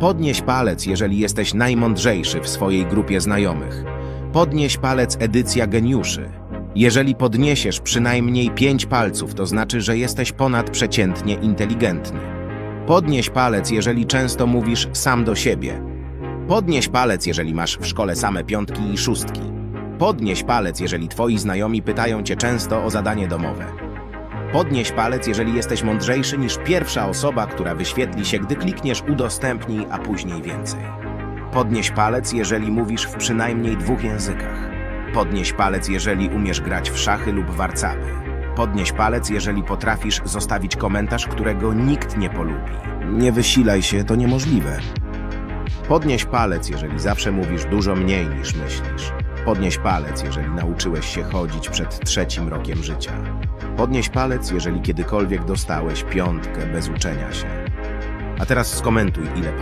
Podnieś palec, jeżeli jesteś najmądrzejszy w swojej grupie znajomych. Podnieś palec edycja geniuszy. Jeżeli podniesiesz przynajmniej pięć palców, to znaczy, że jesteś ponadprzeciętnie inteligentny. Podnieś palec, jeżeli często mówisz sam do siebie. Podnieś palec, jeżeli masz w szkole same piątki i szóstki. Podnieś palec, jeżeli twoi znajomi pytają cię często o zadanie domowe. Podnieś palec, jeżeli jesteś mądrzejszy niż pierwsza osoba, która wyświetli się, gdy klikniesz udostępnij, a później więcej. Podnieś palec, jeżeli mówisz w przynajmniej dwóch językach. Podnieś palec, jeżeli umiesz grać w szachy lub warcaby. Podnieś palec, jeżeli potrafisz zostawić komentarz, którego nikt nie polubi. Nie wysilaj się, to niemożliwe. Podnieś palec, jeżeli zawsze mówisz dużo mniej niż myślisz. Podnieś palec, jeżeli nauczyłeś się chodzić przed trzecim rokiem życia. Podnieś palec, jeżeli kiedykolwiek dostałeś piątkę bez uczenia się. A teraz skomentuj, ile.